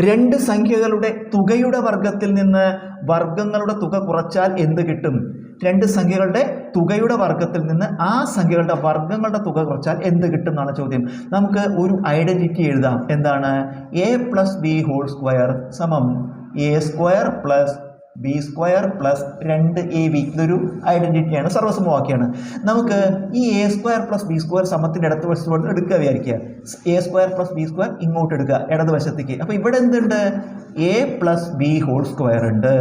രണ്ട് സംഖ്യകളുടെ തുകയുടെ വർഗത്തിൽ നിന്ന് വർഗങ്ങളുടെ തുക കുറച്ചാൽ എന്ത് കിട്ടും? രണ്ട് സംഖ്യകളുടെ തുകയുടെ വർഗത്തിൽ നിന്ന് ആ സംഖ്യകളുടെ വർഗങ്ങളുടെ തുക കുറച്ചാൽ എന്ത് കിട്ടും എന്നാണ് ചോദ്യം. നമുക്ക് ഒരു ഐഡന്റിറ്റി എഴുതാം. എന്താണ്? A plus B whole square സമം A square plus B square plus രണ്ട് എ ബി ഇതൊരു ഐഡന്റിറ്റിയാണ് സർവസമവാക്യമാണ് നമുക്ക് ഈ A square plus B square സമത്തിന്റെ ഇടത്ത് വശത്തോട് എടുക്കുക വിചാരിക്കുക. A square plus B square ഇങ്ങോട്ട് എടുക്കുക ഇടത് വശത്തേക്ക്. അപ്പോൾ ഇവിടെ എന്തുണ്ട്? A plus B whole square ഉണ്ട്.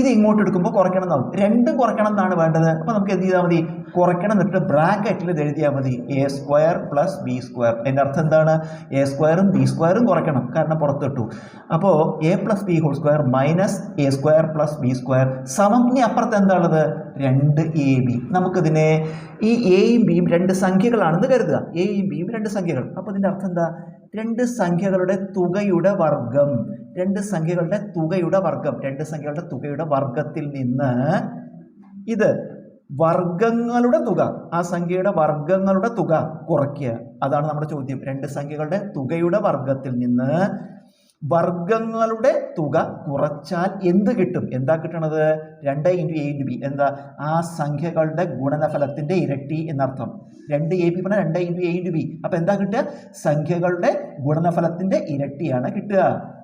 ഇത് ഇങ്ങോട്ട് എടുക്കുമ്പോൾ കുറയ്ക്കണം എന്നാവും. രണ്ടും കുറയ്ക്കണം എന്നാണ് വേണ്ടത്. അപ്പോൾ നമുക്ക് എന്ത് ചെയ്താൽ മതി? കുറയ്ക്കണം എന്നിട്ട് ബ്രാക്കറ്റിൽ ഇത് എഴുതിയാൽ മതി. A square plus B square എന്റെ അർത്ഥം എന്താണ്? എ സ്ക്വയറും ബി സ്ക്വയറും കുറയ്ക്കണം. കാരണം പുറത്തിട്ടു അപ്പോൾ A plus B whole square minus A square plus B square സമം ഇനി അപ്പുറത്ത് എന്താണുള്ളത്? രണ്ട് എ ബി നമുക്കിതിനെ ഈ എയും ബിയും രണ്ട് സംഖ്യകളാണെന്ന് കരുതുക. എയും ബിയും രണ്ട് സംഖ്യകൾ. അപ്പോൾ ഇതിന്റെ അർത്ഥം എന്താ? രണ്ട് സംഖ്യകളുടെ തുകയുടെ വർഗം. രണ്ട് സംഖ്യകളുടെ തുകയുടെ വർഗം രണ്ട് സംഖ്യകളുടെ തുകയുടെ വർഗത്തിൽ നിന്ന് ഇത് വർഗങ്ങളുടെ തുക ആ സംഖ്യയുടെ വർഗങ്ങളുടെ തുക കുറയ്ക്കുക. അതാണ് നമ്മുടെ ചോദ്യം. രണ്ട് സംഖ്യകളുടെ തുകയുടെ വർഗത്തിൽ നിന്ന് വർഗങ്ങളുടെ തുക കുറച്ചാൽ എന്ത് കിട്ടും? എന്താ കിട്ടണത്? രണ്ട് ഇന്റു എ ഇന്റു ബി. എന്താ? ആ സംഖ്യകളുടെ ഗുണനഫലത്തിന്റെ ഇരട്ടി എന്നർത്ഥം. രണ്ട് എ ബി പറഞ്ഞാൽ രണ്ട് ഇന്റു എ ഇന്റു ബി. അപ്പോൾ എന്താ കിട്ടുക? സംഖ്യകളുടെ ഗുണനഫലത്തിന്റെ ഇരട്ടിയാണ് കിട്ടുക.